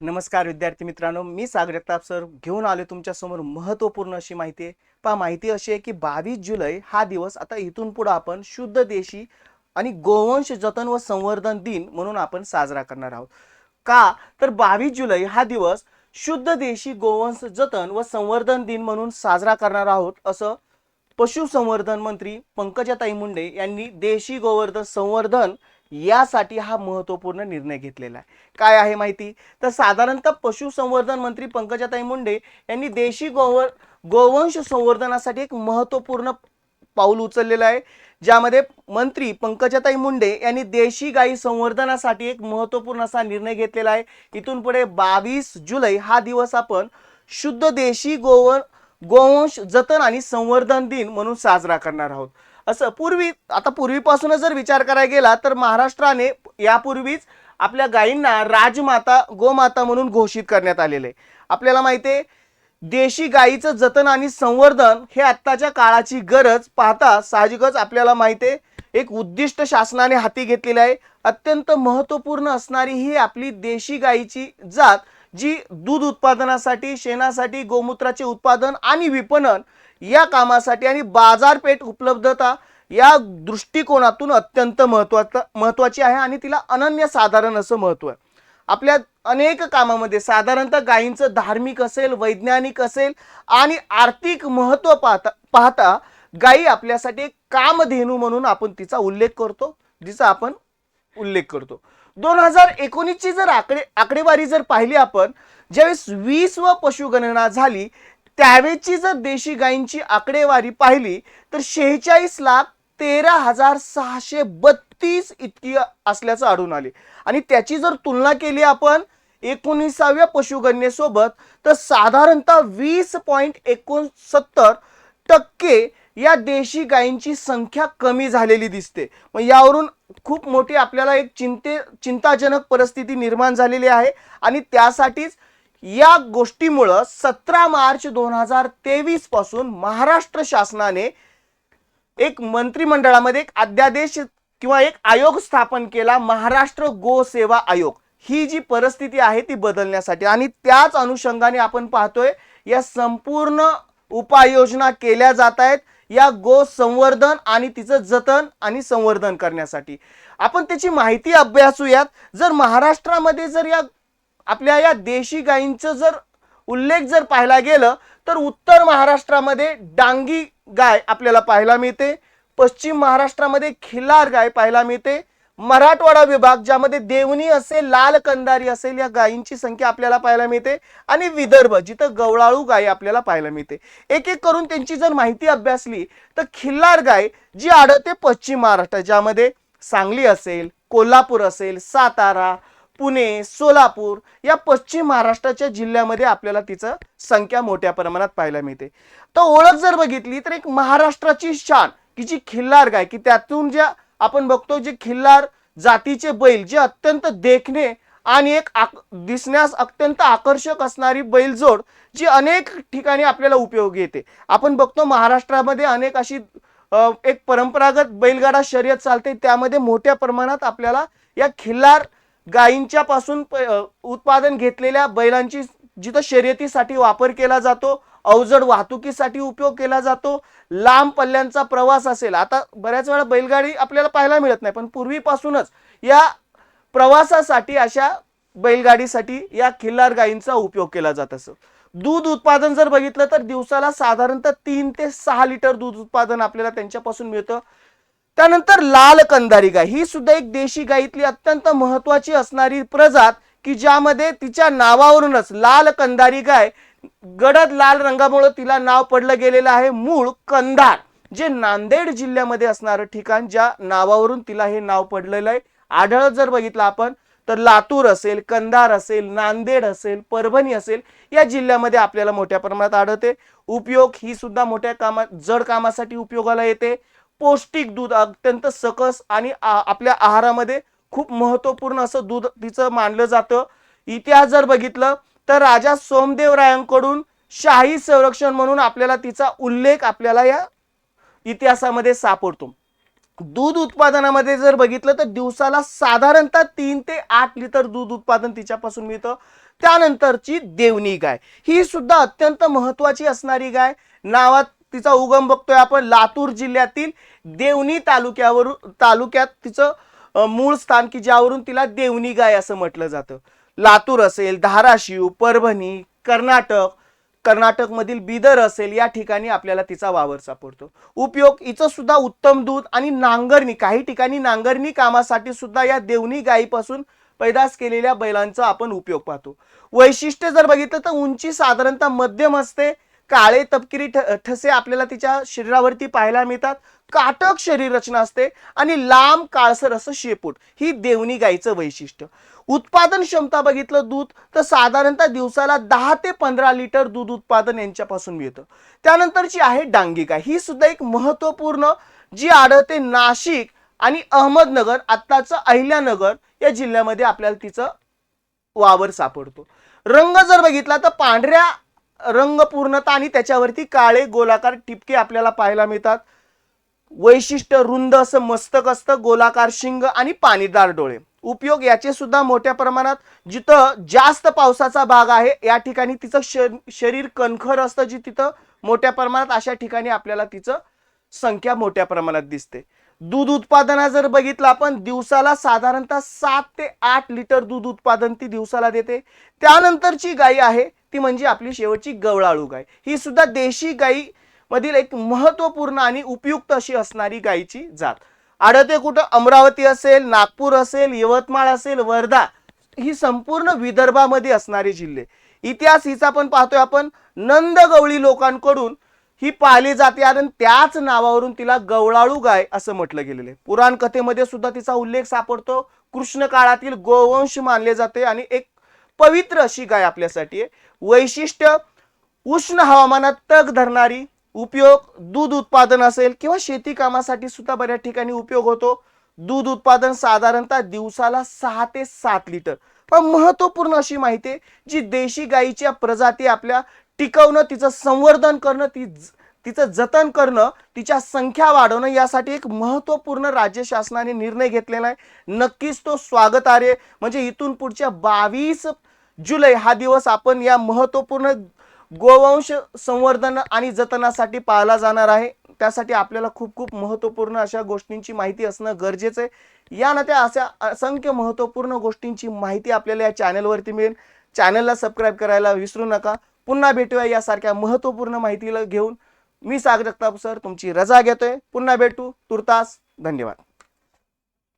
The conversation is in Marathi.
नमस्कार विद्यार्थी मित्रांनो. मी सागरताप सर घेऊन आलो तुमच्यासमोर महत्त्वपूर्ण अशी माहिती आहे. पहा माहिती अशी आहे की बावीस जुलै हा दिवस आता इथून पुढं आपण शुद्ध देशी आणि गोवंश जतन व संवर्धन दिन म्हणून आपण साजरा करणार आहोत. का? तर बावीस जुलै हा दिवस शुद्ध देशी गोवंश जतन व संवर्धन दिन म्हणून साजरा करणार आहोत असं पशुसंवर्धन मंत्री पंकजाताई मुंडे यांनी देशी गोवर्धन संवर्धन यासाठी हा महत्त्वपूर्ण निर्णय घेतलेला आहे. काय आहे माहिती? तर साधारणतः पशुसंवर्धन मंत्री पंकजाताई मुंडे यांनी देशी गोवर गोवंश संवर्धनासाठी एक महत्त्वपूर्ण पाऊल उचललेलं आहे. ज्यामध्ये मंत्री पंकजाताई मुंडे यांनी देशी गाई संवर्धनासाठी एक महत्त्वपूर्ण असा निर्णय घेतलेला आहे. इथून पुढे बावीस जुलै हा दिवस आपण शुद्ध देशी गोवर गोवंश जतन आणि संवर्धन दिन म्हणून साजरा करणार आहोत. असं पूर्वी आता पूर्वीपासूनच जर विचार करायला गेला तर महाराष्ट्राने यापूर्वीच आपल्या गायींना राजमाता गोमाता म्हणून घोषित करण्यात आलेले. आपल्याला माहिती आहे देशी गायीचं जतन आणि संवर्धन हे आत्ताच्या काळाची गरज पाहता साहजिकच आपल्याला माहिती आहे एक उद्दिष्ट शासनाने हाती घेतलेलं आहे. अत्यंत महत्त्वपूर्ण असणारी ही आपली देशी गायीची जात जी दूध उत्पादनासाठी शेणासाठी गोमूत्राचे उत्पादन आणि विपणन या कामासाठी आणि बाजारपेठ उपलब्धता या दृष्टिकोनातून अत्यंत महत्वाचं महत्त्वाची आहे आणि तिला अनन्यसाधारण असं महत्त्व आहे. आपल्या अनेक कामामध्ये साधारणतः गायींचं धार्मिक असेल वैज्ञानिक असेल आणि आर्थिक महत्त्व पाहता पाहता गायी आपल्यासाठी एक कामधेनू म्हणून आपण तिचा उल्लेख करतो जिचा आपण उल्लेख करतो. दोन हजार एकोणीसची जर आकडे आकडेवारी जर पाहिली आपण ज्यावेळेस वीस व पशुगणना झाली त्यावेळची जर देशी गायींची आकडेवारी पाहिली तर शेहेचाळीस लाख तेरा हजार सहाशे बत्तीस इतकी असल्याचं आढळून आले. आणि त्याची जर तुलना केली आपण एकोणीसाव्या पशुगणनेसोबत तर साधारणतः वीस पॉईंट एकोणसत्तर टक्के या देशी गायींची संख्या कमी झालेली दिसते. मग यावरून खूप मोठी आपल्याला एक चिंते चिंताजनक परिस्थिती निर्माण झालेली आहे. आणि त्यासाठीच या गोष्टीमुळं सतरा मार्च दोन हजार तेवीसपासून महाराष्ट्र शासनाने एक मंत्रिमंडळामध्ये एक अध्यादेश किंवा एक आयोग स्थापन केला महाराष्ट्र गो सेवा आयोग. ही जी परिस्थिती आहे ती बदलण्यासाठी. आणि त्याच अनुषंगाने आपण पाहतोय या संपूर्ण उपाययोजना केल्या जात आहेत या गो संवर्धन आणि तिचं जतन आणि संवर्धन करण्यासाठी. आपण त्याची माहिती अभ्यासूयात. जर महाराष्ट्रामध्ये जर या आपल्या या देशी गायींचं जर उल्लेख जर पाहायला गेलं तर उत्तर महाराष्ट्रामध्ये डांगी गाय आपल्याला पाहायला मिळते. पश्चिम महाराष्ट्रामध्ये खिल्लार गाय पाहायला मिळते. मराठवाडा विभाग ज्यामध्ये देवणी असेल लाल कंदारी असेल या गायींची संख्या आपल्याला पाहायला मिळते. आणि विदर्भ जिथं गवळाळू गाय आपल्याला पाहायला मिळते. एक एक करून त्यांची जर माहिती अभ्यासली तर खिल्लार गाय जी आढळते पश्चिम महाराष्ट्र ज्यामध्ये सांगली असेल कोल्हापूर असेल सातारा पुणे सोलापूर या पश्चिम महाराष्ट्राच्या जिल्ह्यामध्ये आपल्याला तिचं संख्या मोठ्या प्रमाणात पाहायला मिळते. तर ओळख जर बघितली तर एक महाराष्ट्राची शान की जी खिल्लार गाय की त्यातून ज्या आपण बघतो जे खिल्लार जातीचे बैल जे अत्यंत देखणे आणि एक आक दिसण्यास अत्यंत आकर्षक असणारी बैलजोड जी अनेक ठिकाणी आपल्याला उपयोगी येते. आपण बघतो महाराष्ट्रामध्ये अनेक अशी एक परंपरागत बैलगाडा शर्यत चालते त्यामध्ये मोठ्या प्रमाणात आपल्याला या खिल्लार गायींच्या पासून उत्पादन घेतलेल्या बैलांची जिथं शर्यतीसाठी वापर केला जातो अवजड वाहतुकीसाठी उपयोग केला जातो लांब पल्ल्यांचा प्रवास असेल. आता बऱ्याच वेळा बैलगाडी आपल्याला पाहायला मिळत नाही पण पूर्वीपासूनच या प्रवासासाठी अशा बैलगाडीसाठी या खिल्लार गायींचा उपयोग केला जात असं. दूध उत्पादन जर बघितलं तर दिवसाला साधारणतः तीन ते सहा लिटर दूध उत्पादन आपल्याला त्यांच्यापासून मिळतं. त्यानंतर लाल कंदारी गाय. ही सुद्धा एक देशी गायीतली अत्यंत महत्वाची असणारी प्रजात की ज्यामध्ये तिच्या नावावरूनच लाल कंदारी गाय गडद लाल रंगामुळे तिला नाव पडलं गेलेलं आहे. मूळ कंधार जे नांदेड जिल्ह्यामध्ये असणारं ठिकाण ज्या नावावरून तिला हे नाव पडलेलं आहे. आढळत जर बघितलं आपण तर लातूर असेल कंधार असेल नांदेड असेल परभणी असेल या जिल्ह्यामध्ये आपल्याला मोठ्या प्रमाणात आढळते. उपयोग ही सुद्धा मोठ्या कामा जड कामासाठी उपयोगाला येते. पौष्टिक दूध अत्यंत सकस आणि आ- आपल्या आहारामध्ये खूप महत्त्वपूर्ण असं दूध तिचं मानलं जातं. इतिहास जर बघितलं तर राजा सोमदेव रायांकडून शाही संरक्षण म्हणून आपल्याला तिचा उल्लेख आपल्याला या इतिहासामध्ये सापडतो. दूध उत्पादनामध्ये जर बघितलं तर दिवसाला साधारणतः तीन ते आठ लिटर दूध उत्पादन तिच्यापासून मिळतं. त्यानंतरची देवणी गाय. ही सुद्धा अत्यंत महत्वाची असणारी गाय. नावात तिचा उगम बघतोय आपण लातूर जिल्ह्यातील देवणी तालुक्यावरून तालुक्यात तिचं मूळ स्थान की ज्यावरून तिला देवणी गाय असं म्हटलं जातं. लातूर असेल धाराशिव परभणी कर्नाटक कर्नाटकमधील बिदर असेल या ठिकाणी आपल्याला तिचा वावर सापडतो. उपयोग हिचं सुद्धा उत्तम दूध आणि नांगरणी काही ठिकाणी नांगरणी कामासाठी सुद्धा या देवणी गायीपासून पैदास केलेल्या बैलांचा आपण उपयोग पाहतो. वैशिष्ट्य जर बघितलं तर उंची साधारणतः मध्यम असते काळे तपकिरी ठ- ठसे आपल्याला तिच्या शरीरावरती पाहायला मिळतात. काटक शरीर रचना असते आणि लांब काळसर असं शेपूट. ही देवणी गाईचं वैशिष्ट्य. उत्पादन क्षमता बघितलं दूध तर साधारणतः दिवसाला दहा ते पंधरा लिटर दूध उत्पादन यांच्यापासून मिळतं. त्यानंतरची आहे डांगी गाय ही सुद्धा एक महत्त्वपूर्ण जी आढळते नाशिक आणि अहमदनगर आत्ताचं अहिल्यानगर या जिल्ह्यामध्ये आपल्याला तिचं वावर सापडतो. रंग जर बघितला तर पांढऱ्या रंग पूर्णता आणि त्याच्यावरती काळे गोलाकार टिपके आपल्याला पाहायला मिळतात. वैशिष्ट्य रुंद असं मस्तक असतं गोलाकार शिंग आणि पाणीदार डोळे. उपयोग याचे सुद्धा मोठ्या प्रमाणात. जिथं जास्त पावसाचा भाग आहे या ठिकाणी तिचं श- शरीर कणखर असतं जी तिथं मोठ्या प्रमाणात अशा ठिकाणी आपल्याला तिचं संख्या मोठ्या प्रमाणात दिसते. दूध उत्पादना जर बघितलं आपण दिवसाला साधारणतः सात ते आठ लिटर दूध उत्पादन ती दिवसाला देते. त्यानंतरची गाय आहे ती म्हणजे आपली शेवटची गवळाळू गाय. ही सुद्धा देशी गाई मधील एक महत्त्वपूर्ण आणि उपयुक्त अशी असणारी गायीची जात. आढळते कुठं? अमरावती असेल नागपूर असेल यवतमाळ असेल वर्धा ही संपूर्ण विदर्भामध्ये असणारे जिल्हे. इतिहास हिचा पण पाहतोय आपण. नंदगवळी लोकांकडून ही पाहिली जाते आणि त्याच नावावरून तिला गवळाळू गाय असं म्हटलं गेलेलं आहे. पुराण कथेमध्ये सुद्धा तिचा उल्लेख सापडतो. कृष्ण काळातील गोवंश मानले जाते आणि एक पवित्र अशी गाय आपल्यासाठी आहे. वैशिष्ट्य उष्ण हवामानात तग धरणारी उपयोग दूध उत्पादन असेल किंवा शेती कामासाठी सुद्धा बऱ्याच ठिकाणी उपयोग होतो. दूध उत्पादन साधारणतः दिवसाला सहा ते सात लिटर. पण महत्त्वपूर्ण अशी माहिती आहे जी देशी गायीच्या प्रजाती आपल्या टिकवणं तिचं संवर्धन करणं ती तिचं जतन करणं तिच्या संख्या वाढवणं यासाठी एक महत्त्वपूर्ण राज्य शासनाने निर्णय घेतलेला आहे. नक्कीच तो स्वागतार्य म्हणजे इथून पुढच्या बावीस जुलै हा दिवस आपण या महत्त्वपूर्ण गोवंश संवर्धन आणि जतनासाठी पाळला जाणार आहे. त्यासाठी आपल्याला खूप खूप महत्त्वपूर्ण अशा गोष्टींची माहिती असणं गरजेचं आहे. या ना त्या अशा असंख्य महत्त्वपूर्ण गोष्टींची माहिती आपल्याला या चॅनलवरती मिळेल. चॅनलला सबस्क्राईब करायला विसरू नका. पुन्हा भेटूया यासारख्या महत्त्वपूर्ण माहितीला घेऊन. मी सागर जगताप सर तुमची रजा घेतोय. पुन्हा भेटू. तुर्तास धन्यवाद.